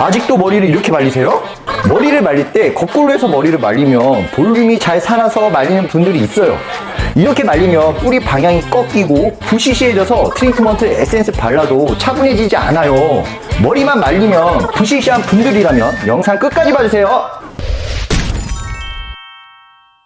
아직도 머리를 이렇게 말리세요? 머리를 말릴 때 거꾸로 해서 머리를 말리면 볼륨이 잘 살아서 말리는 분들이 있어요. 이렇게 말리면 뿌리 방향이 꺾이고 부시시해져서 트리트먼트 에센스 발라도 차분해지지 않아요. 머리만 말리면 부시시한 분들이라면 영상 끝까지 봐주세요.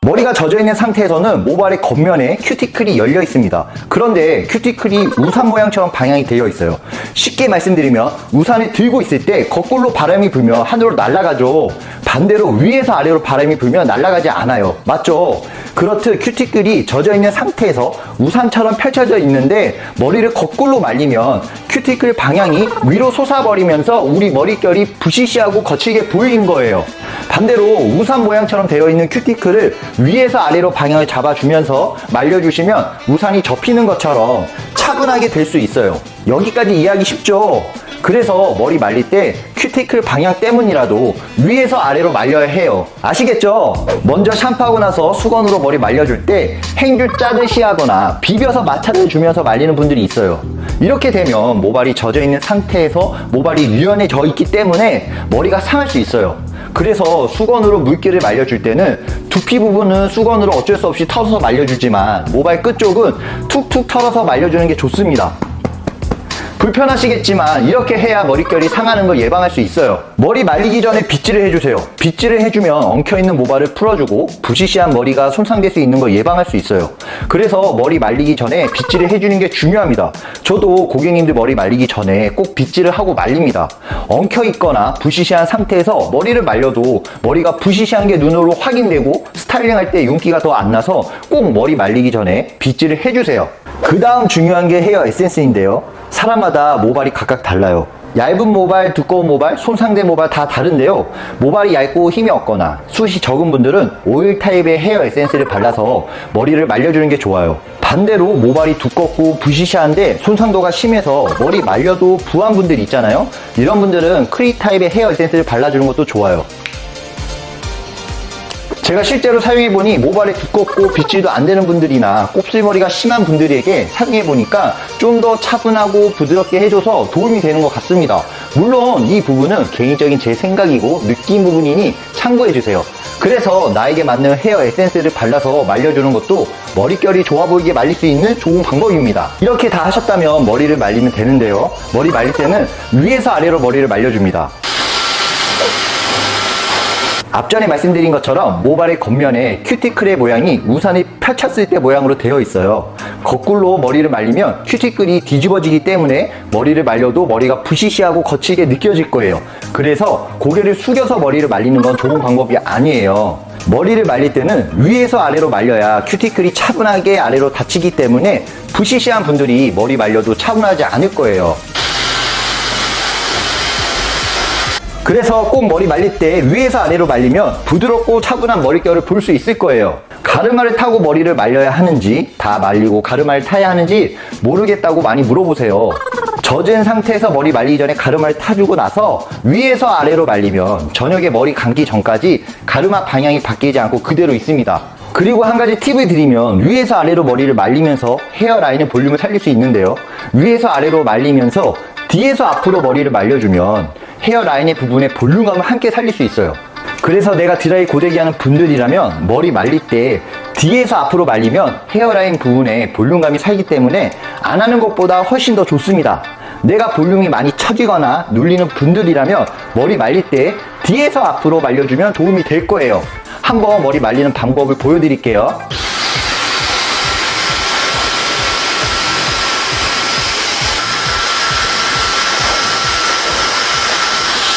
머리가 젖어 있는 상태에서는 모발의 겉면에 큐티클이 열려 있습니다. 그런데 큐티클이 우산 모양처럼 방향이 되어 있어요. 쉽게 말씀드리면 우산을 들고 있을 때 거꾸로 바람이 불면 하늘로 날아가죠. 반대로 위에서 아래로 바람이 불면 날아가지 않아요. 맞죠? 그렇듯 큐티클이 젖어 있는 상태에서 우산처럼 펼쳐져 있는데 머리를 거꾸로 말리면 큐티클 방향이 위로 솟아버리면서 우리 머릿결이 부시시하고 거칠게 보이는 거예요. 반대로 우산 모양처럼 되어 있는 큐티클을 위에서 아래로 방향을 잡아주면서 말려주시면 우산이 접히는 것처럼 차분하게 될 수 있어요. 여기까지 이해하기 쉽죠? 그래서 머리 말릴 때 큐티클 방향 때문이라도 위에서 아래로 말려야 해요. 아시겠죠? 먼저 샴푸하고 나서 수건으로 머리 말려줄 때 행주 짜듯이 하거나 비벼서 마찰을 주면서 말리는 분들이 있어요. 이렇게 되면 모발이 젖어 있는 상태에서 모발이 유연해져 있기 때문에 머리가 상할 수 있어요. 그래서 수건으로 물기를 말려줄 때는 두피 부분은 수건으로 어쩔 수 없이 털어서 말려주지만 모발 끝쪽은 툭툭 털어서 말려주는 게 좋습니다. 불편하시겠지만 이렇게 해야 머릿결이 상하는 걸 예방할 수 있어요. 머리 말리기 전에 빗질을 해주세요. 빗질을 해주면 엉켜있는 모발을 풀어주고 부시시한 머리가 손상될 수 있는 걸 예방할 수 있어요. 그래서 머리 말리기 전에 빗질을 해주는 게 중요합니다. 저도 고객님들 머리 말리기 전에 꼭 빗질을 하고 말립니다. 엉켜있거나 부시시한 상태에서 머리를 말려도 머리가 부시시한 게 눈으로 확인되고 스타일링 할 때 윤기가 더 안 나서 꼭 머리 말리기 전에 빗질을 해주세요. 그 다음 중요한 게 헤어 에센스인데요. 사람마다 모발이 각각 달라요. 얇은 모발, 두꺼운 모발, 손상된 모발 다 다른데요. 모발이 얇고 힘이 없거나 숱이 적은 분들은 오일 타입의 헤어 에센스를 발라서 머리를 말려주는 게 좋아요. 반대로 모발이 두껍고 부시시한데 손상도가 심해서 머리 말려도 부한 분들 있잖아요. 이런 분들은 크리 타입의 헤어 에센스를 발라주는 것도 좋아요. 제가 실제로 사용해보니 모발이 두껍고 빗질도 안 되는 분들이나 곱슬머리가 심한 분들에게 사용해보니까 좀 더 차분하고 부드럽게 해줘서 도움이 되는 것 같습니다. 물론 이 부분은 개인적인 제 생각이고 느낀 부분이니 참고해주세요. 그래서 나에게 맞는 헤어 에센스를 발라서 말려주는 것도 머릿결이 좋아 보이게 말릴 수 있는 좋은 방법입니다. 이렇게 다 하셨다면 머리를 말리면 되는데요. 머리 말릴 때는 위에서 아래로 머리를 말려줍니다. 앞전에 말씀드린 것처럼 모발의 겉면에 큐티클의 모양이 우산이 펼쳤을 때 모양으로 되어 있어요. 거꾸로 머리를 말리면 큐티클이 뒤집어지기 때문에 머리를 말려도 머리가 부시시하고 거칠게 느껴질 거예요. 그래서 고개를 숙여서 머리를 말리는 건 좋은 방법이 아니에요. 머리를 말릴 때는 위에서 아래로 말려야 큐티클이 차분하게 아래로 닫히기 때문에 부시시한 분들이 머리 말려도 차분하지 않을 거예요. 그래서 꼭 머리 말릴 때 위에서 아래로 말리면 부드럽고 차분한 머릿결을 볼 수 있을 거예요. 가르마를 타고 머리를 말려야 하는지, 다 말리고 가르마를 타야 하는지 모르겠다고 많이 물어보세요. 젖은 상태에서 머리 말리기 전에 가르마를 타주고 나서 위에서 아래로 말리면 저녁에 머리 감기 전까지 가르마 방향이 바뀌지 않고 그대로 있습니다. 그리고 한 가지 팁을 드리면 위에서 아래로 머리를 말리면서 헤어라인의 볼륨을 살릴 수 있는데요. 위에서 아래로 말리면서 뒤에서 앞으로 머리를 말려주면 헤어라인의 부분의 볼륨감을 함께 살릴 수 있어요. 그래서 내가 드라이 고데기 하는 분들이라면 머리 말릴 때 뒤에서 앞으로 말리면 헤어라인 부분에 볼륨감이 살기 때문에 안 하는 것보다 훨씬 더 좋습니다. 내가 볼륨이 많이 처지거나 눌리는 분들이라면 머리 말릴 때 뒤에서 앞으로 말려주면 도움이 될 거예요. 한번 머리 말리는 방법을 보여드릴게요.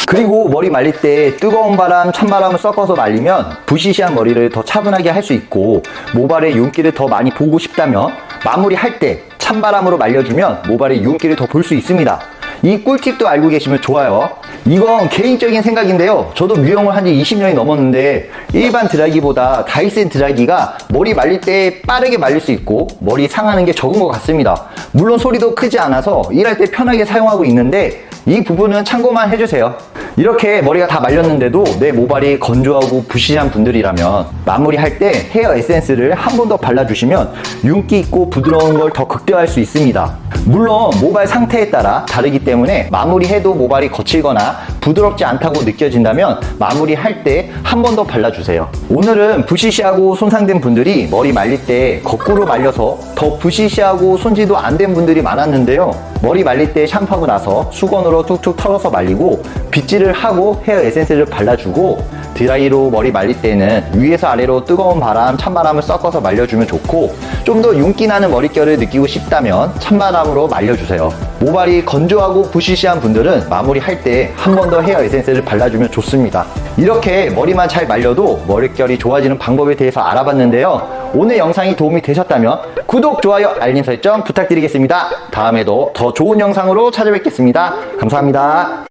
그리고 머리 말릴 때 뜨거운 바람, 찬바람을 섞어서 말리면 부시시한 머리를 더 차분하게 할 수 있고 모발의 윤기를 더 많이 보고 싶다면 마무리할 때 찬바람으로 말려주면 모발의 윤기를 더 볼 수 있습니다. 이 꿀팁도 알고 계시면 좋아요. 이건 개인적인 생각인데요. 저도 미용을 한 지 20년이 넘었는데 일반 드라이기보다 다이센 드라이기가 머리 말릴 때 빠르게 말릴 수 있고 머리 상하는 게 적은 것 같습니다. 물론 소리도 크지 않아서 일할 때 편하게 사용하고 있는데 이 부분은 참고만 해주세요. 이렇게 머리가 다 말렸는데도 내 모발이 건조하고 부시한 분들이라면 마무리할 때 헤어 에센스를 한 번 더 발라주시면 윤기 있고 부드러운 걸 더 극대화할 수 있습니다. 물론 모발 상태에 따라 다르기 때문에 마무리해도 모발이 거칠거나 부드럽지 않다고 느껴진다면 마무리할 때 한 번 더 발라주세요. 오늘은 부시시하고 손상된 분들이 머리 말릴 때 거꾸로 말려서 더 부시시하고 손질도 안 된 분들이 많았는데요. 머리 말릴 때 샴푸하고 나서 수건으로 툭툭 털어서 말리고 빗질 을 하고 헤어 에센스를 발라주고 드라이로 머리 말릴 때는 위에서 아래로 뜨거운 바람, 찬바람을 섞어서 말려주면 좋고 좀 더 윤기 나는 머릿결을 느끼고 싶다면 찬바람으로 말려주세요. 모발이 건조하고 부시시한 분들은 마무리할 때 한 번 더 헤어 에센스를 발라주면 좋습니다. 이렇게 머리만 잘 말려도 머릿결이 좋아지는 방법에 대해서 알아봤는데요. 오늘 영상이 도움이 되셨다면 구독, 좋아요, 알림 설정 부탁드리겠습니다. 다음에도 더 좋은 영상으로 찾아뵙겠습니다. 감사합니다.